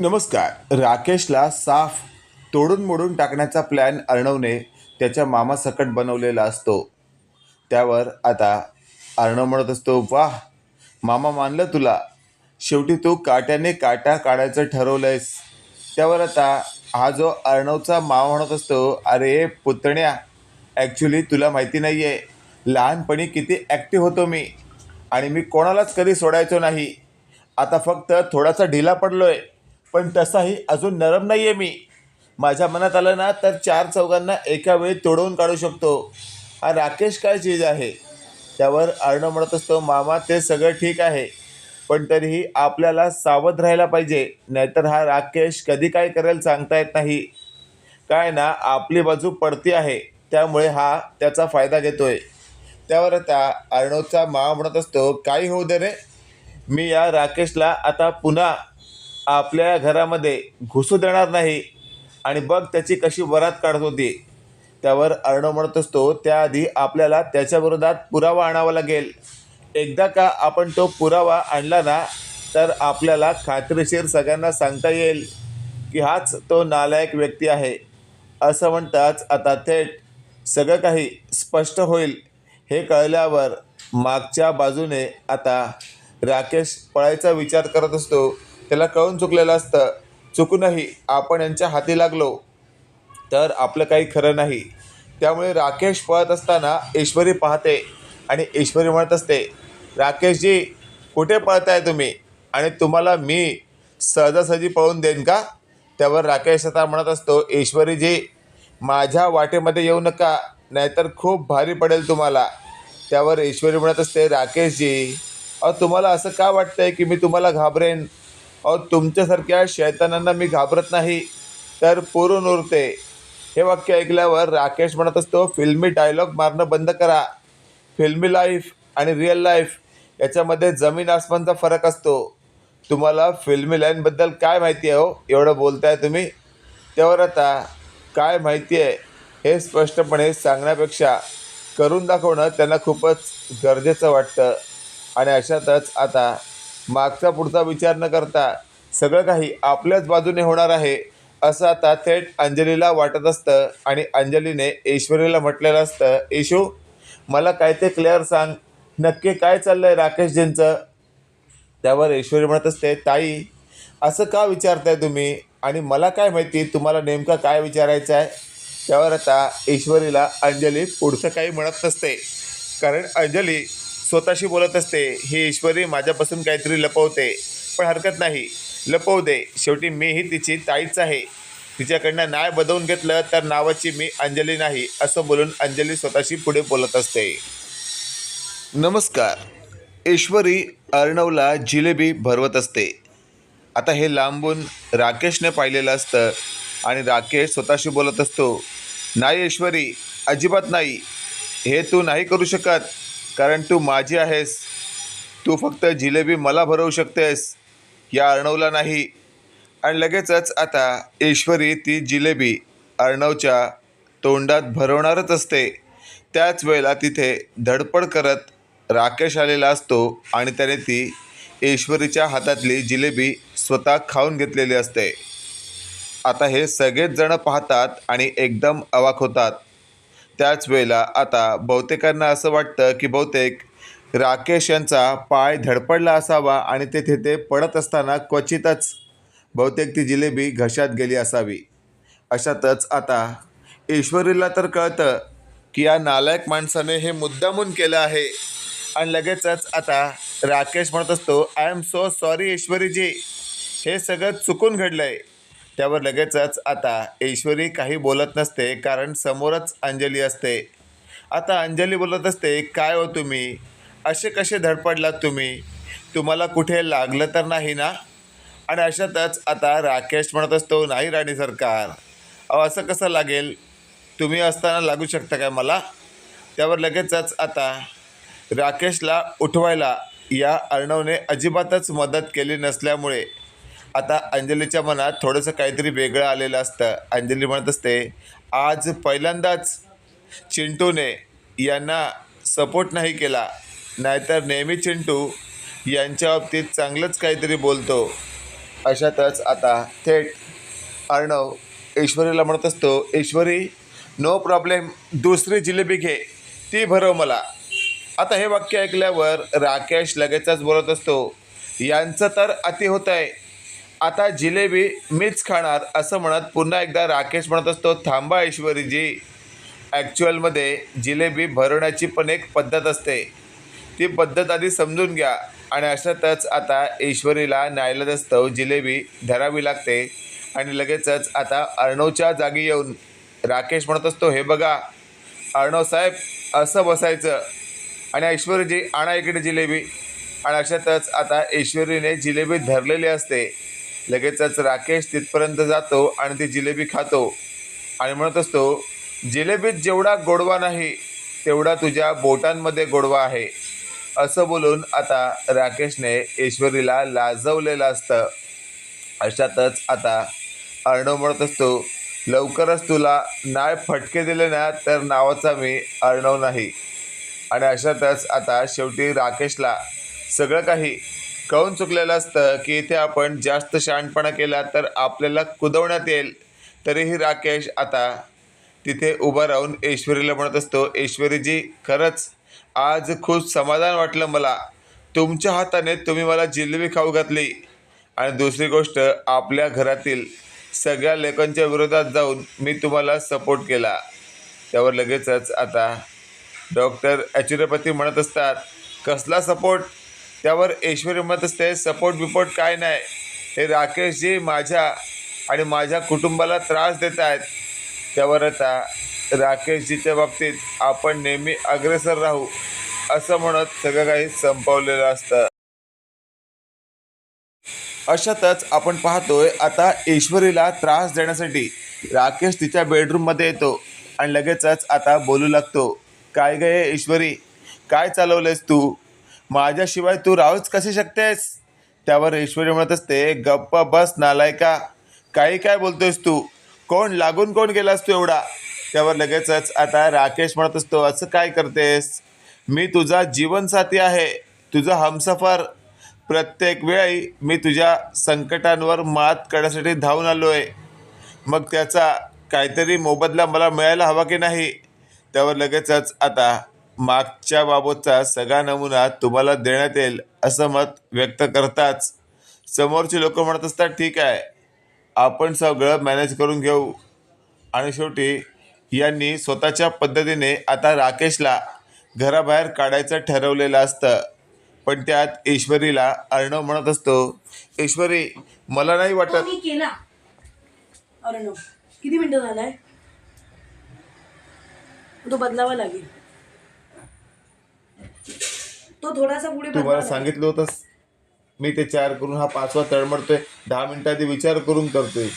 नमस्कार. राकेशला साफ तोडून मोडून टाकण्याचा प्लॅन अर्णवने त्याच्या मामासकट बनवलेला असतो. त्यावर आता अर्णव म्हणत असतो वाह मामा मानलं तुला. शेवटी तू काट्याने काटा काढायचं ठरवलंयस. त्यावर आता हा जो अर्णवचा मामा म्हणत असतो अरे पुतण्या ॲक्च्युली तुला माहिती नाही आहे लहानपणी किती ॲक्टिव्ह होतो मी आणि मी कोणालाच कधी सोडायचो नाही. आता फक्त थोडासा ढिला पडलो आहे पण तसाही अजून नरम नाही आहे मी. माझ्या मनात आलं ना तर चार चौघांना एका वेळी तोडवून काढू शकतो. हा राकेश काय चीज आहे? त्यावर अर्णव म्हणत असतो मामा ते सगळं ठीक आहे पण तरीही आपल्याला सावध राहायला पाहिजे. नाहीतर हा राकेश कधी काय करेल सांगता येत नाही. काय ना आपली बाजू पडती आहे त्यामुळे हा त्याचा फायदा घेतोय. त्यावर आता अर्णवचा मामा म्हणत असतो काही होऊ दे रे. मी या राकेशला आता पुन्हा आपल्या घरामध्ये घुसू देणार नाही. आणि बघ त्याची कशी वरात काढत होती. त्यावर अर्णव म्हणत असतो त्याआधी आपल्याला त्याच्याविरोधात पुरावा आणावा लागेल. एकदा का आपण तो पुरावा आणला ना तर आपल्याला खात्रीशीर सगळ्यांना सांगता येईल की हाच तो नालायक व्यक्ती आहे. असं म्हणताच आता थेट सगळं काही स्पष्ट होईल. हे कळल्यावर मागच्या बाजूने आता राकेश पळायचा विचार करत असतो. त्याला कळून चुकलेलं असतं. चुकूनही आपण यांच्या हाती लागलो तर आपलं काही खरं नाही. त्यामुळे राकेश पळत असताना ईश्वरी पाहते आणि ईश्वरी म्हणत असते राकेशजी कुठे पळताय तुम्ही? आणि तुम्हाला मी सहजासहजी पळून देईन का? त्यावर राकेश आता म्हणत असतो ईश्वरीजी माझ्या वाटेमध्ये येऊ नका नाहीतर खूप भारी पडेल तुम्हाला. त्यावर ईश्वरी म्हणत असते राकेशजी अहो तुम्हाला असं का वाटतंय की मी तुम्हाला घाबरेन? अहो तुमच्यासारख्या शैतानांना मी घाबरत नाही. तर पुरून उरते हे वाक्य ऐकल्यावर राकेश म्हणत असतो फिल्मी डायलॉग मारणं बंद करा. फिल्मी लाईफ आणि रिअल लाईफ याच्यामध्ये जमीन आसमानचा फरक असतो. तुम्हाला फिल्मी लाईनबद्दल काय माहिती आहे हो? एवढं बोलताय तुम्ही. त्यावर आता काय माहिती आहे हे स्पष्टपणे सांगण्यापेक्षा करून दाखवणं त्यांना खूपच गरजेचं वाटतं. आणि अशातच आता मागचा पुढचा विचार न करता सगळं काही आपल्याच बाजूने होणार आहे असं आता थेट अंजलीला वाटत असतं आणि अंजलीने ईश्वरीला म्हटलेलं असतं येशू मला काय ते क्लिअर सांग नक्की काय चाललं आहे राकेशजींचं? त्यावर ईश्वरी म्हणत असते ताई असं का विचारताय तुम्ही? आणि मला काय माहिती तुम्हाला नेमकं काय विचारायचं आहे? त्यावर आता ईश्वरीला अंजली पुढचं काही म्हणत नसते. कारण अंजली स्वतःशी बोलत असते ही ईश्वरी माझ्यापासून काहीतरी लपवते पण हरकत नाही. लपवू दे. शेवटी मीही तिची ताईच आहे. तिच्याकडनं नाय बदवून घेतलं तर नावाची मी अंजली नाही असं बोलून अंजली स्वतःशी पुढे बोलत असते. नमस्कार. ईश्वरी अर्णवला जिलेबी भरवत असते. आता हे लांबून राकेशने पाहिलेलं असतं आणि राकेश स्वतःशी बोलत असतो नाही ईश्वरी अजिबात नाही. हे तू नाही करू शकत कारण तू माझी आहेस. तू फक्त जिलेबी मला भरवू शकतेस. या अर्णवला नाही. आणि लगेचच आता ईश्वरी ती जिलेबी अर्णवच्या तोंडात भरवणारच असते. त्याच वेळेला तिथे धडपड करत राकेश आलेला असतो आणि त्याने ती ईश्वरीच्या हातातली जिलेबी स्वतः खाऊन घेतलेली असते. आता हे सगळेचजणं पाहतात आणि एकदम अवाक होतात. त्याच वेळेला आता बहुतेकांना असं वाटतं की बहुतेक राकेश यांचा पाय धडपडला असावा आणि ते तिथे पडत असताना क्वचितच बहुतेक ती जिलेबी घशात गेली असावी. अशातच आता ईश्वरीला तर कळतं की या नालायक माणसाने हे मुद्दामून केलं आहे. आणि लगेचच आता राकेश म्हणत असतो I am so sorry Ishwariji. हे सगळं चुकून घडलं आहे त्यावर लगेचच आता ईश्वरी काही बोलत नसते कारण समोरच अंजली असते. आता अंजली बोलत असते काय हो तुम्ही? असे कसे धडपडलात तुम्ही? तुम्हाला कुठे लागलं तर नाही ना? आणि अशातच आता राकेश म्हणत असतो नाही राणी सरकार. अहो असं कसं लागेल? तुम्ही असताना लागू शकता काय मला? त्यावर लगेचच आता राकेशला उठवायला या अर्णवने अजिबातच मदत केली नसल्यामुळे आता अंजलीच्या मनात थोडंसं काहीतरी वेगळं आलेलं असतं. अंजली म्हणत असते आज पहिल्यांदाच चिंटूने यांना सपोर्ट नाही केला. नाहीतर नेहमी चिंटू यांच्या बाबतीत चांगलंच काहीतरी बोलतो. अशातच आता थेट अर्णव ईश्वरीला म्हणत असतो ईश्वरी नो प्रॉब्लेम दुसरी जिलेबी घे. ती भरव मला. आता हे वाक्य ऐकल्यावर राकेश लगेचच बोलत असतो यांचं तर अति होत आहे आता जिलेबी मीच खाणार असं म्हणत पुन्हा एकदा राकेश म्हणत असतो थांबा ईश्वरीजी ॲक्च्युअलमध्ये जिलेबी भरवण्याची पण एक पद्धत असते. ती पद्धत आधी समजून घ्या. आणि अशातच आता ईश्वरीला नाईलाजस्तव जिलेबी धरावी लागते. आणि लगेचच आता अर्णवच्या जागी येऊन राकेश म्हणत असतो हे बघा अर्णव साहेब असं बसायचं. आणि ऐश्वर्यजी आणा इकडे जिलेबी. आणि अशातच आता ऐश्वर्यने जिलेबी धरलेली असते. लगेचच राकेश तिथपर्यंत जातो आणि ती जिलेबी खातो. आणि म्हणत असतो जिलेबीत जेवढा गोडवा नाही तेवढा तुझ्या बोटांमध्ये गोडवा आहे. असं बोलून आता राकेशने ईश्वरीला लाजवलेलं असतं. अशातच आता अर्णव म्हणत असतो लवकरच तुला नाय फटके दिले ना तर नावाचा मी अर्णव नाही. आणि अशातच आता शेवटी राकेशला सगळं काही कळून चुकलेलं असतं की इथे आपण जास्त शहाणपणा केला तर आपल्याला कुदवण्यात येईल. तरीही राकेश आता तिथे उभा राहून ऐश्वरीला म्हणत असतो ऐश्वरीजी खरंच आज खूप समाधान वाटलं मला. तुमच्या हाताने तुम्ही मला जिलेबी खाऊ घातली. आणि दुसरी गोष्ट आपल्या घरातील सगळ्या लेकांच्या विरोधात जाऊन मी तुम्हाला सपोर्ट केला. त्यावर लगेचच आता डॉक्टर ॲच्युरोपॅथी म्हणत असतात कसला सपोर्ट त्यावर ऐश्वर्य म्हणत असते सपोर्ट बिपोर्ट काय नाही. हे राकेशजी माझ्या आणि माझ्या कुटुंबाला त्रास देत आहेत. त्यावर आता राकेशजीच्या बाबतीत आपण नेहमी अग्रेसर राहू असं म्हणत सगळं काही संपवलेलं असतं. अशातच आपण पाहतोय आता ईश्वरीला त्रास देण्यासाठी राकेश तिच्या बेडरूममध्ये येतो आणि लगेचच आता बोलू लागतो काय गे ईश्वरी? काय चालवलंयस तू? माझ्याशिवाय तू राहूच कशी शकतेस? त्यावर ईश्वरी म्हणत असते गप्प बस नालायका काही काय बोलतोयस तू? कोण लागून कोण गेलास तू एवढा? त्यावर लगेचच आता राकेश म्हणत असतो असं काय करतेस? मी तुझा जीवनसाथी आहे. तुझा हमसफर. प्रत्येक वेळी मी तुझ्या संकटांवर मात करण्यासाठी धावून आलो आहे मग त्याचा काहीतरी मोबदला मला मिळायला हवा की नाही? त्यावर लगेचच आता मागच्या बाबतचा सगळा नमुना तुम्हाला देण्यात येईल असं मत व्यक्त करताच. समोरचे लोक म्हणत असतात ठीक आहे. आपण सगळं मॅनेज करून घेऊ. आणि शेवटी यांनी स्वतःच्या पद्धतीने आता राकेशला घराबाहेर काढायचं ठरवलेलं असतं. पण त्यात ईश्वरीला अर्णव म्हणत असतो ईश्वरी मला नाही तो वाटत मी केला. अर्णव किती मिनिटं झालाय? तो बदलावा लागेल. तो थोडासा पुढे तू मला बदलावा लागेल. सांगितलं होतंस? मी ते चार करून हा पाचवा तळमडतोय. दहा मिनिटं आधी विचार करून करतोय.